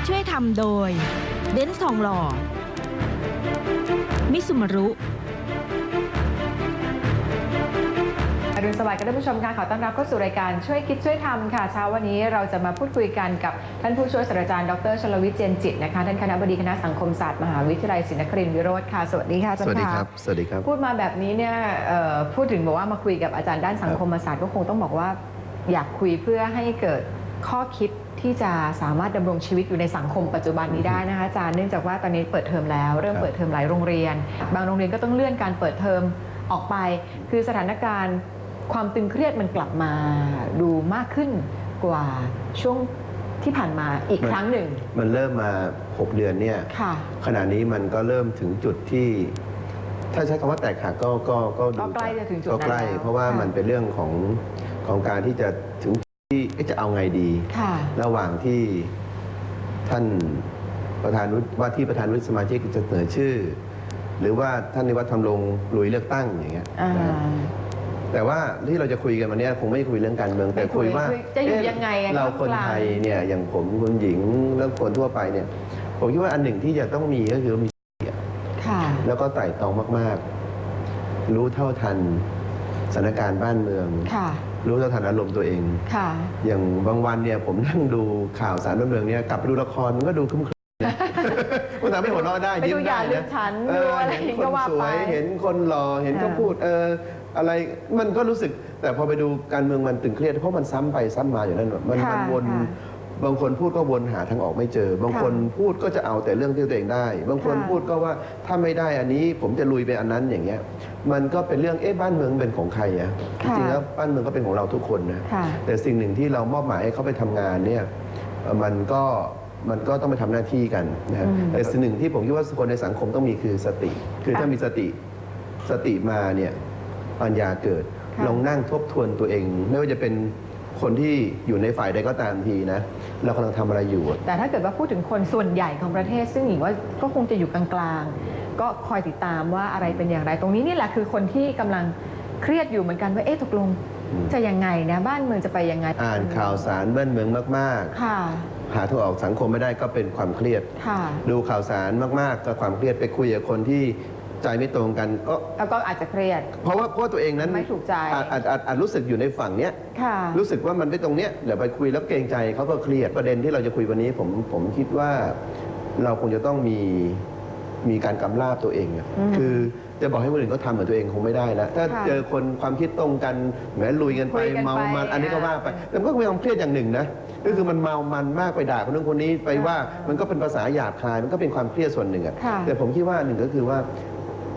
ดช่วยทำโดย เบนซ์ทองหล่อ มิสุมารุอรุณสวัสดิ์ค่ะท่านผู้ชมค่ะขอต้อนรับเข้าสู่รายการช่วยคิดช่วยทำค่ะเช้าวันนี้เราจะมาพูดคุยกันกับท่านผู้ช่วยศาสตราจารย์ดรชลวิทย์เจนจิตนะคะท่านคณะบดีคณะสังคมศาสตร์มหาวิทยาลัยศรีนครินทรวิโรธค่ะสวัสดีค่ะอาจารสย์วัสดีค่ะครับสวัสดีครับพูดมาแบบนี้เนี่ยเอ่อพูดถึงบอกว่ามาคุยกับอาจารย์ด้านสังคมศาสตร์ก็คงต้องบอกว่า อยากคุยเพื่อให้เกิดข้อคิด ที่จะสามารถดำรงชีวิตอยู่ในสังคมปัจจุบันนี้ได้นะคะอาจารย์เนื่องจากว่าตอนนี้เปิดเทอมแล้วเริ่มครับเปิดเทอมหลายโรงเรียน บางโรงเรียนก็ต้องเลื่อนการเปิดเทอมออกไป คือสถานการณ์ความตึงเครียดมันกลับมาดูมากขึ้นกว่าช่วงที่ผ่านมาอีกครั้งหนึ่ง มันเริ่มมา 6 เดือนเนี่ยค่ะขณะนี้มันก็เริ่มถึงจุดที่ ถ้าใช้คำว่าแตกหักก็ก็ก็ดูก็ใกล้จะถึงจุดนั้นก็ใกล้แล้วเพราะว่าค่ะมันเป็นเรื่องของของการที่จะถึง ที่เอ๊ะจะเอาไงดีค่ะระหว่างที่ท่านประธานวุฒิว่าที่ประธานวุฒิสมาชิกจะเสนอชื่อ หรือว่าท่านนิวัฒน์ทำลงลุยเลือกตั้งอย่างเงี้ยอ่านะแต่ว่าที่เราจะคุยกันวันเนี้ยคงไม่คุยเรื่องการเมือง แต่ไม่คุคุยยว่าคุยจะอยู่เอ๊ยังไงอะเราคนกลางไทยเนี่ยอย่างผมคุณหญิงแล้วคนทั่วไปเนี่ย ผมคิดว่าอันหนึ่งที่จะต้องมีก็คือมีค่ะแล้วก็ไต่ตองมาก ๆ รู้เท่าทันสถานการณ์บ้านเมืองค่ะ รู้เท่าทันอารมณ์ตัวเอง ค่ะ อย่างบางวันเนี่ยผมนั่งดูข่าวสารบ้านเมืองเนี่ยกลับไปดูละครมันก็ดูคลึ้มๆนะมันทำให้หัวเราะได้ไปดูยิ้มอย่าได้ลืมนะฉันเอดูออะไรเห็นคก็นว่าสไป วยเห็นคนหล่อเห็นเขาอ่าพูดเอออะไรมันก็รู้สึก แต่พอไปดูการเมืองมันตึงเครียดเพราะมันซ้ำไปซ้ำมาอยู่นั่นน่ะมันค่ะมันวน ค่ะ บางคนพูดก็วนหาทางออกไม่เจอ บางคนพูดก็จะเอาแต่เรื่องที่ตัวเองได้ บางคนค่ะพูดก็ว่าถ้าไม่ได้อันนี้ผมจะลุยไปอันนั้นอย่างเงี้ย มันก็เป็นเรื่องเอ๊ะบ้านเมืองเป็นของใครอะจค่ะริงๆแล้วบ้านเมืองก็เป็นของเราทุกคนนะค่ะแต่สิ่งหนึ่งที่เรามอบหมายให้เขาไปทำงานเนี่ยเอ่อมันก็มันก็ต้องไปทำหน้าที่กันนะฮะอืมแต่สิ่งหนึ่งที่ผมคิดว่าคนในสังคมต้องมีคือสติ คือถ้ามีสติสติมาเนี่ยปัญญาเกิดค่ะลองนั่งทบทวนตัวเอง ไม่ว่าจะเป็น คนที่อยู่ในฝ่ายใดก็ตามทีนะ เรากำลังทำอะไรอยู่อะแต่ถ้าเกิดว่าพูดถึงคนส่วนใหญ่ของประเทศ ซึ่งหญิงว่าก็คงจะอยู่กลางๆ ก็คอยติดตามว่าอะไรเป็นอย่างไร ตรงนี้นี่แหละคือคนที่กำลังเครียดอยู่เหมือนกันว่าเอ๊ะตกลงอืมจะยังไงนะบ้านเมืองจะไปยังไงอ่านข่าวสารบ้านเมืองมากค่ะๆหาทางออกสังคมไม่ได้ก็เป็นความเครียด ค่ะ ดูข่าวสารมากๆก็ความเครียดไปคุยกับคนที่ ใจไม่ตรงกันก็ แล้วก็อาจจะเครียด เพราะว่าเพราะว่าตัวเองนั้นไม่ถูกใจ อาจอาจอาจอาจรู้สึกอยู่ในฝั่งเนี้ย ค่ะ รู้สึกว่ามันไม่ตรงเนี้ยเดี๋ยวไปคุยแล้วเกรงใจเขาก็เครียดประเด็นที่เราจะคุยวันนี้ผมผมคิดว่าเราคงจะต้องมีมีการกำลาบตัวเองอะอืมคือจะบอกให้คนอื่นเขาทำเหมือนตัวเองคงไม่ได้แล้วถ้าค่ะเจอคนความคิดตรงกันแหมลุยกันไปคุยกันไปเมามันอันนี้ก็ว่าไปอ่า แต่มันก็มีความเครียดอย่างหนึ่งนะก็คือมันเมามันมากไปด่าคนนู้นคนนี้ไปว่ามันก็เป็นภาษาหยาบคายมันก็เป็นความเครียดส่วนหนึ่งอะ ค่ะ แต่ผมคิดว่าหนึ่งก็คือว่า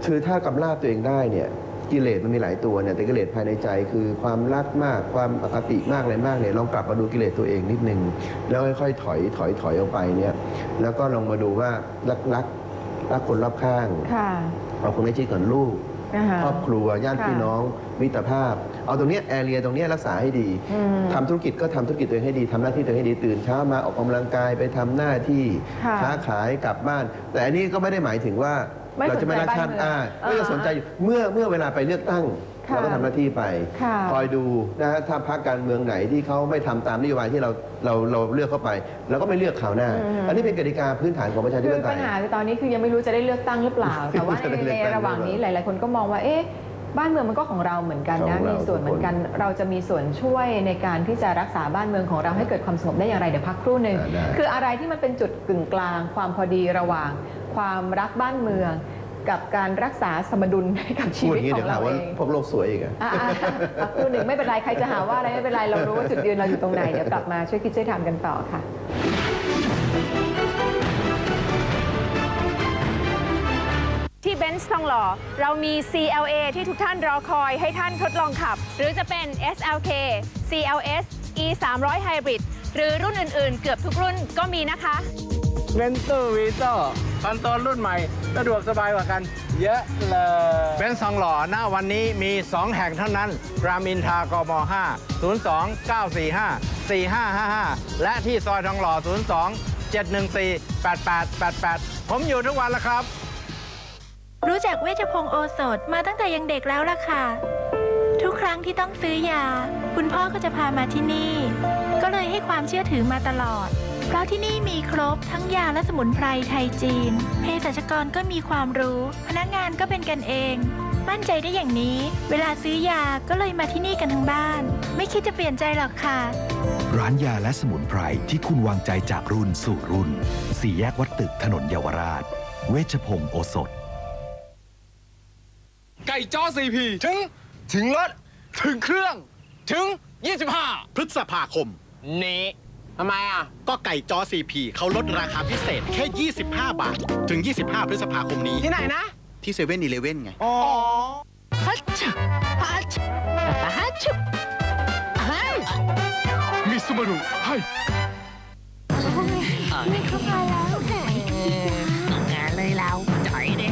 คือถ้ากำลาบตัวเองได้เนี่ยกิเลสมันมีหลายตัวเนี่ยแต่กิเลสภายในใจคือความรักมากความอคติมากอะไรมากเนี่ยลองกลับมาดูกิเลสตัวเองนิดนึงแล้วค่อยๆถอยถอยถอยออกไปเนี่ยแล้วก็ลองมาดูว่ารักรักรักคนรอบข้างค่ะเอาคนใกล้ชิดก่อนลูกนะคะครอบครัวญาติค่ะพี่น้องมิตรภาพ เอาตรงเนี้แอเรียตรงเนี้ยรักษาให้ดีอืมทำธุรกิจก็ทำธุรกิจตัวเองให้ดีทำหน้าที่ตัวเองให้ดีตื่นเช้ามาออกกำลังกายไปทำหน้าที่ค่ะค้าขายกลับบ้าน แต่อันนี้ก็ไม่ได้หมายถึงว่า ไม่เราจะไม่รักชาติสนใจบ้านเมืองอ่าอ่าก็จะสนใจอยู่เมื่อเมื่อเวลาไปเลือกตั้ง ค่ะเราก็ทำหน้าที่ไปค่ะคอยดูนะฮะถ้าพรรคการเมืองไหนที่เขาไม่ทำตามนโยบายที่เราเราเราเลือกเข้าไปเราก็ไม่เลือกข่าวหน้า อืม อันนี้เป็นกติกาพื้นฐานของประชาธิคืปอไตปัย ญหาคือตอนนี้คือยังไม่รู้จะได้เลือกตั้งหรือเปล่า แต่ว่าจะได้ในเลือกตั้งระหว่างนี้หลาย ๆ คนก็มองว่าเอ๊ะบ้านเมืองมันก็ของเราเหมือนกันนะของเรามีส่วนเหมือนกันเราจะมีส่วนช่วยในการที่จะรักษาบ้านเมืองของเราให้เกิดความสงบได้อย่างไรเดี๋ยวพักครู่หนึ่งอ่าได้ คืออะไรที่มันเป็นจุดกึ่งกลางความพอดีระหว่าง ความรักบ้านเมือง กับการรักษาสมดุลให้กับชีพูดวิอตย่างนี้ขอเดี๋ยงวหาเราว่าเองพวกโลกสวยอีกอะ อ่าๆพักครู่หนึ่งไม่เป็นไรใครจะหาว่าอะไรไม่เป็นไรเรารู้ว่าจุดยืนเราอยู่ตรงไหนเดี๋ยวกลับมาช่วยคิดช่วยทำกันต่อค่ะที่เบนซ์ทองหล่อ เรามี CLA ที่ทุกท่านรอคอยให้ท่านทดลองขับ หรือจะเป็น SLK CLS E 3 0 0 Hybrid หรือรุ่นอื่นๆ เกือบทุกรุ่นก็มีนะคะ เวนเตอร์วีโต้ คอนโซลรุ่นใหม่สะดวกสบายกว่ากัน เยอะเลยเบนซองหล่อหน้าวันนี้มี 2 แห่งเท่านั้น รามอินทากม 5 02 945 4555 และที่ซอยทองหล่อ 02 714 8888 ผมอยู่ทุกวันแล้วครับ รู้จักเวชพงศ์โอสถมาตั้งแต่ยังเด็กแล้วล่ะค่ะ ทุกครั้งที่ต้องซื้อยา คุณพ่อก็จะพามาที่นี่ ก็เลยให้ความเชื่อถือมาตลอด เพเพราะที่นี่มีครบทั้งยาและสมุนไพรไทยจีน เภสัชกรก็มีความรู้ พนักงานก็เป็นกันเอง มั่นใจได้อย่างนี้ เวลาซื้อยาก็เลยมาที่นี่กันทั้งบ้าน ไม่คิดจะเปลี่ยนใจหรอกค่ะ ร้านยาและสมุนไพรที่คุณวางใจจากรุ่นสู่รุ่น สี่แยกวัดตึกถนนเยาวราช เวชพงศ์โอสถ ไก่จ้อซีพีถึง ถึงรถถึงเครื่อง ถึง 25 พฤษภาคมนี้ ทำไมอะ ก็ไก่จอ CP เขาลดราคาพิเศษแค่ 25 บาท ถึง 25 พฤษภาคมนี้ ที่ไหนนะ ที่เซเว่นอีเลเว่นไง อ๋อมิสมารุให้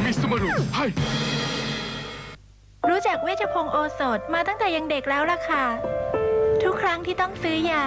มิสมารุให้รู้จักเวชพงศ์โอสถมาตั้งแต่ยังเด็กแล้วล่ะค่ะ ทุกครั้งที่ต้องซื้อยา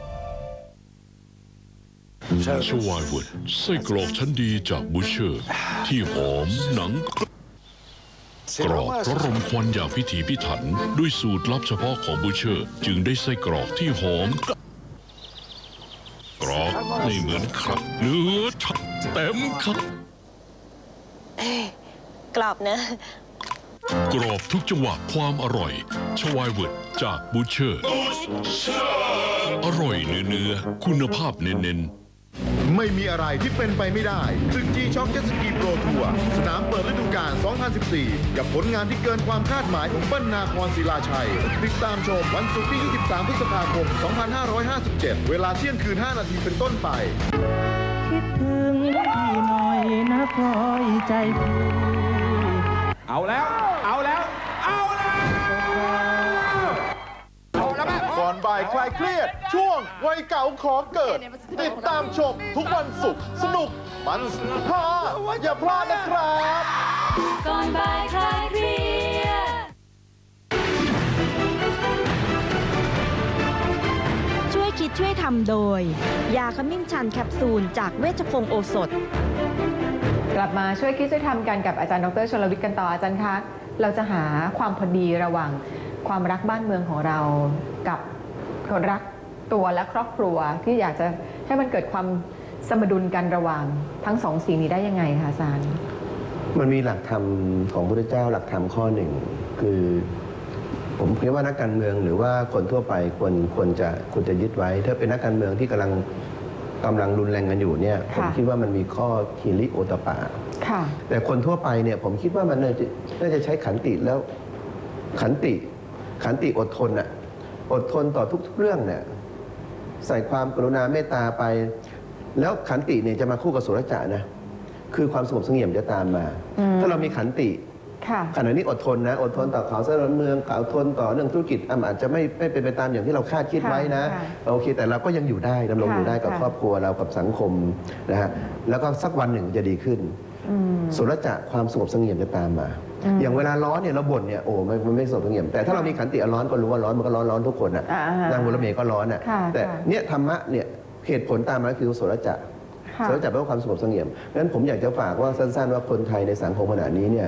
ชวายเวิร์ดไส้กรอกชั้นดีจากบูเชอร์ ที่หอมหนังกรอบเพราะรมควันอย่างพิถีพิถัน ด้วยสูตรลับเฉพาะของบูเชอร์ จึงได้ไส้กรอกที่หอม กรอบไม่เหมือนครับเนื้อชัดเต็มครับกรอบเนอะกรอบทุกจังหวะความอร่อย ชวายเวิร์ดจากบูเชอร์ อร่อยเนื้อๆคุณภาพเน้นๆ ไม่มีอะไรที่เป็นไปไม่ได้ศึกจีช็อกเจ็ตสกีโปรทัวร์สนามเปิดฤดูกาล 2014 กับผลงานที่เกินความคาดหมายของเปิ้ลนาครศิลาชัย ติดตามชมวันศุกร์ที่ 23 พฤษภาคม 2557 เวลาเที่ยงคืน 5 นาทีเป็นต้นไป คิดถึงพี่หน่อยนะพลอยใจพี่เอาแล้ว เอาแล้ว เอาแล้วก่อนบ่ายคลายเครียด ช่วงวัยเก่าขอเกิด ติดตามชมทุกวันศุกร์สนุกมันฮาอย่าพลาดนะครับ ก่อนบ่ายคลายเครียดช่วยคิดช่วยทำโดย ยาขมิ้นชันแคปซูลจากเวชพงศ์โอสถ กลับมาช่วยคิดช่วยทำกันกับอาจารย์ดรชลวิทย์กันต่ออาจารย์คะ เราจะหาความพอดีระหว่างความรักบ้านเมืองของเรากับคนรัก ตัวและครอบครัวที่อยากจะให้มันเกิดความสมดุลกันระหว่างทั้งสองสิ่งนี้ได้ยังไงคะอาจารย์ มันมีหลักธรรมของพระพุทธเจ้าหลักธรรมข้อหนึ่งคือ ผมคิดว่านักการเมืองหรือว่าคนทั่วไปควรควรจะควรจะยึดไว้ ถ้าเป็นนักการเมืองที่กำลังกำลังรุนแรงกันอยู่เนี่ยผมค่ะคิดว่ามันมีข้อคีริโอตปะค่ะแต่คนทั่วไปเนี่ยผมคิดว่ามันน่าจะน่าจะใช้ขันติแล้วขันติขันติอดทนอะอดทนต่อทุกๆเรื่องเนี่ย ใส่ความกรุณาเมตตาไป แล้วขันติเนี่ยจะมาคู่กับสุรจะนะคือความสงบเสงี่ยมจะตามมาอืมถ้าเรามีขันติค่ะขณะนี้อดทนนะอดทนต่อข่าวสารเมืองข่าวทนต่อเรื่องธุรกิจอะอาจจะไม่ไม่เป็นไปตามอย่างที่เราคาดคิดค่ะไว้นะค่ะโอเค แต่เราก็ยังอยู่ได้ดำรงค่ะอยู่ได้กับค่ะครอบครัวเรากับสังคมนะฮะแล้วก็สักวันหนึ่งจะดีขึ้นอืม สุรจะความสงบเสงี่ยมจะตามมาอืมอย่างเวลาร้อนเนี่ยเราบ่นเนี่ยโอ้มันมันไม่สงบเสงี่ยมแต่ถ้าเรามีขันติร้อนก็รู้ว่าร้อนมันก็ร้อนร้อนทุกคนอะอ่าฮะนั่งบนรถเมล์ก็ร้อนอะค่ะแต่ค่ะเนี่ยธรรมะเนี่ยเหตุผลตามมาคือสุรจะค่ะสุรจะแปลว่าความสงบเสงี่ยมงั้นผมอยากจะฝากว่าสั้น ๆ ว่าคนไทยในสังคมขณะนี้เนี่ย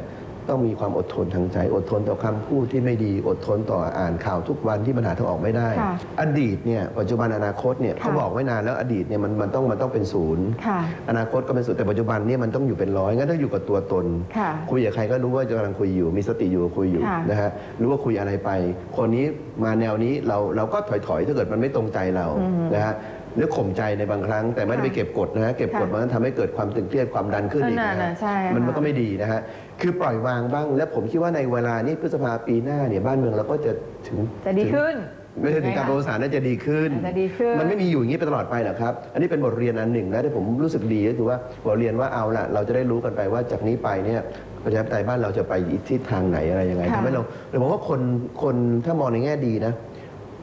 ต้องมีความอดทนทางใจ อดทนต่อคำพูดที่ไม่ดีอดทนต่ออ่านข่าวทุกวันที่มันหาทางออกไม่ได้ค่ะอดีตเนี่ยปัจจุบันอนาคตเนี่ยค่ะเขาบอกไว้นานแล้วอดีตเนี่ยมันมันต้องมันต้องเป็นศูนย์ค่ะอนาคตก็เป็นศูนย์แต่ปัจจุบันเนี่ยมันต้องอยู่เป็นร้อยงั้นต้องอยู่กับตัวตนค่ะคุยกับใครก็รู้ว่าจะกำลังคุยอยู่ มีสติอยู่ก็คุยอยู่ค่ะนะฮะรู้ว่าคุยอะไรไป คนนี้มาแนวนี้เราเราก็ถอยๆถ้าเกิดมันไม่ตรงใจเราอืมนะฮะหรือข่มใจในบางครั้งแต่ไม่ได้ค่ะไปเก็บกดนะฮะเก็บกดค่ะมันทำให้เกิดความตึงเครียดความดันขึ้นอีกนั่นะนฮะน่ะใช่ค่ะมันมันก็ไม่ดีนะฮะ คือปล่อยวางบ้าง และผมคิดว่าในเวลานี้พฤษภาปีหน้าเนี่ยบ้านเมืองเราก็จะถึงจะดีขึ้น ไม่ใช่ถึงการประวัติศาสตร์น่าจะดีขึ้น จะดีขึ้น มันไม่มีอยู่อย่างนี้ไปตลอดไปหรอกครับ อันนี้เป็นบทเรียนอันหนึ่งนะที่ผมรู้สึกดีก็คือว่าบทเรียนว่าเอาละเราจะได้รู้กันไปว่าจากนี้ไปเนี่ยประชาธิปไตยบ้านเราจะไปทิศทางไหนอะไรยังไงค่ะทำให้เราเราบอกว่าคนคนถ้ามองในแง่ดีนะ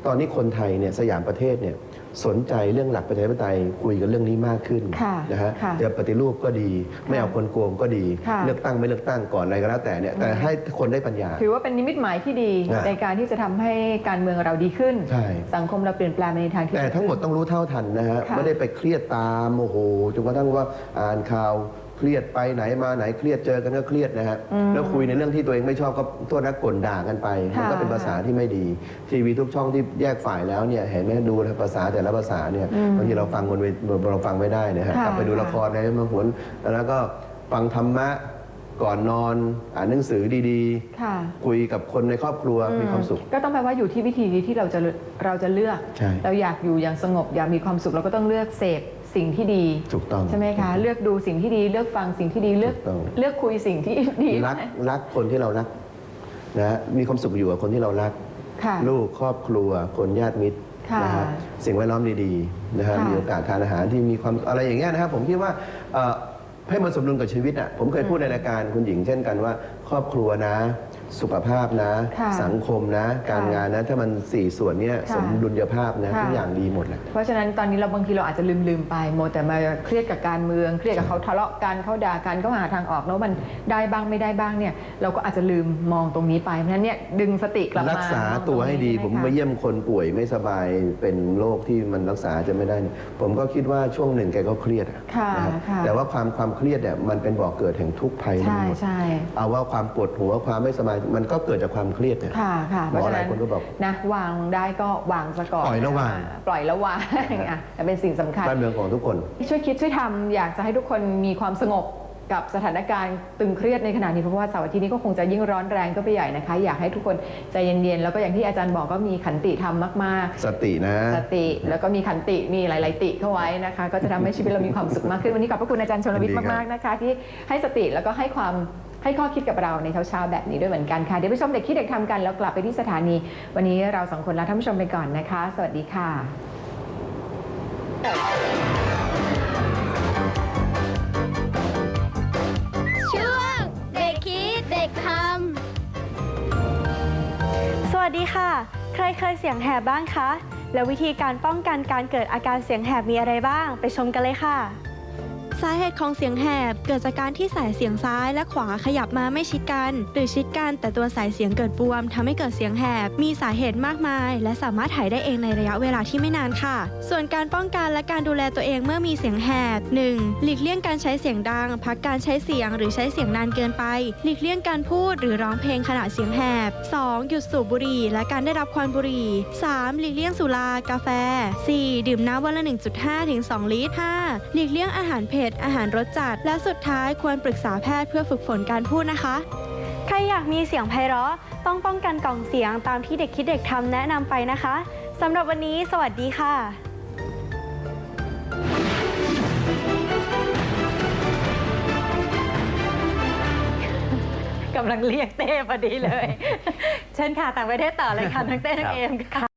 ตอนนี้คนไทยเนี่ยสยามประเทศเนี่ย สนใจเรื่องหลักประชาธิปไตยคุยกันเรื่องนี้มากขึ้นค่ะนะฮะค่ะจะปฏิรูปก็ดี ไม่เอาคนโกงก็ดีค่ะเลือกตั้งไม่เลือกตั้งก่อนอะไรก็แล้วแต่เนี่ยแต่ให้คนได้ปัญญา ถือว่าเป็นนิมิตหมายที่ดีอ่าในการที่จะทำให้การเมืองเราดีขึ้นใช่สังคมเราเปลี่ยนแปลงไปในทางที่แต่ทั้งหมดต้องรู้เท่าทันนะฮะค่ะไม่ได้ไปเครียดตามโอ้โหจนกระทั่งว่าอ่านข่าว เครียดไปไหนมาไหนเครียดเจอกันก็เครียดนะฮะอืมแล้วคุยในเรื่องที่ตัวเองไม่ชอบก็โทษนักกลด่ากันไปมันก็ค่ะเป็นภาษาที่ไม่ดี ทีวีทุกช่องที่แยกฝ่ายแล้วเนี่ยเห็นไหมดูนะภาษาแต่ละภาษาเนี่ยอืมบางทีเราฟังบนเวเราฟังไม่ได้นะฮะค่ะกลับไปดูละครในมาหวนแล้วก็ฟังธรรมะก่อนนอนอ่านหนังสือดีค่ะๆคุยกับคนในครอบครัวมีความสุข ก็ต้องแปลว่าอยู่ที่วิธีที่เราจะเราจะเลือกใช่เราอยากอยู่อย่างสงบอยากมีความสุขเราก็ต้องเลือกเสพ สิ่งที่ดี ถูกต้อง ใช่ไหมคะ เลือกดูสิ่งที่ดีเลือกฟังสิ่งที่ดีเลือกถูกต้อง เลือกคุยสิ่งที่ดีรักรักคนที่เรารักนะฮะมีความสุขอยู่กับคนที่เรารัก ค่ะ ลูกครอบครัวคนญาติมิตรค่ะนะฮะสิ่งแวดล้อมดีๆนะฮะค่ะมีโอกาสทานอาหารที่มีความอะไรอย่างเงี้ยนะครับผมคิดว่าเอ่อให้มันสมดุลกับชีวิตอะผมเคยพูดในรายการคุณหญิงเช่นกันว่า ครอบครัวนะ สุขภาพนะ ค่ะสังคมนะ การค่ะงานนะ ถ้ามันสี่ส่วนเนี้ยค่ะสมดุลยภาพนะค่ะ ทุกอย่างดีหมดแหละ เพราะฉะนั้นตอนนี้เราบางทีเราอาจจะลืมลืมๆไปโมวแต่มาเครียดกับการเมือง เครียดกับเขาทะเลาะกันเขาด่ากันเขาหาทางออกแล้วมันได้บ้างไม่ได้บ้างเนี่ย เราก็อาจจะลืมมองตรงนี้ไปเพราะฉะนั้นเนี่ยดึงสติกลับมารัรักษาตัวให้ดี ผมมาเยี่ยมคนป่วยไม่สบายเป็นโรคที่มันรักษาจะไม่ได้เนี่ยผมก็คิดว่าช่วงหนึ่งแกก็เครียดอะค่ะนะครับค่ะแต่ว่าความความเครียดเนี่ยมันเป็นบ่อกเกิดแห่งทุกข์ภัยทั้งใช่หมดใช่ เอาว่าความปวดหัวความไม่สบายมันก็เกิดจากความเครียดเนี่ยค่ะค่ะหมอหลายคนก็บอก นะวางได้ก็วางซะก่อนปล่อยแล้ววางปล่อยแล้ววางอะแต่เป็นสิ่งสำคัญ บ้านเมืองของทุกคน ช่วยคิดช่วยทำอยากจะให้ทุกคนมีความสงบกับสถานการณ์ตึงเครียดในขณะนี้เพราะว่าเสาร์อาทิตย์นี้ก็คงจะยิ่งร้อนแรงก็ไปใหญ่นะคะ อยากให้ทุกคนใจเย็นๆแล้วก็อย่างที่อาจารย์บอกก็มีขันติธรรมมากๆสตินะสติแล้วก็มีขันติมีหลาย ๆ ติเข้าไว้นะคะ ก็จะทำให้ชีวิตเรามีความสุขมากขึ้นวันนี้ขอบพระคุณอาจารย์ชลวิทย์ยินดีครับ มากๆนะคะ ที่ให้สติแล้วก็ให้ความ ให้ข้อคิดกับเราในเช้าๆแบบนี้ด้วยเหมือนกันค่ะ เดี๋ยวไปชมเด็กคิดเด็กทำกันแล้วกลับไปที่สถานี วันนี้เราสองคนลาท่านผู้ชมไปก่อนนะคะ สวัสดีค่ะช่วงเด็กคิดเด็กทสวัสดีค่ะ ใครเคยเสียงแหบบ้างคะ แล้ววิธีการป้องกันการเกิดอาการเสียงแหบมีอะไรบ้าง ไปชมกันเลยค่ะ สาเหตุของเสียงแหบเกิดจากการที่สายเสียงซ้ายและขวาขยับมาไม่ชิดกัน หรือชิดกันแต่ตัวสายเสียงเกิดบวมทำให้เกิดเสียงแหบ มีสาเหตุมากมาย และสามารถหายได้เองในระยะเวลาที่ไม่นานค่ะ ส่วนการป้องกันและการดูแลตัวเองเมื่อมีเสียงแหบ 1. หลีกเลี่ยงการใช้เสียงดัง พักการใช้เสียงหรือใช้เสียงนานเกินไป หลีกเลี่ยงการพูดหรือร้องเพลงขณะเสียงแหบ 2. หยุดสูบบุหรี่ และการได้รับควันบุหรี่ 3. หลีกเลี่ยงสุรากาแฟ 4. ดื่มน้ำวันละ 1.5ถึง2ลิตร 5. หลีกเลี่ยงอาหารเผ็ดอาหารรสจัด และสุดท้ายควรปรึกษาแพทย์เพื่อฝึกฝนการพูดนะคะ ใครอยากมีเสียงไพเราะต้องป้องกันกล่องเสียงตามที่เด็กคิดเด็กทำแนะนำไปนะคะสำหรับวันนี้ สวัสดีค่ะกำลังเรียกเต้พอดีเลย เช่นค่ะ ต่างประเทศต่อเลยค่ะทั้งเต้ทั้งเอมค่ะ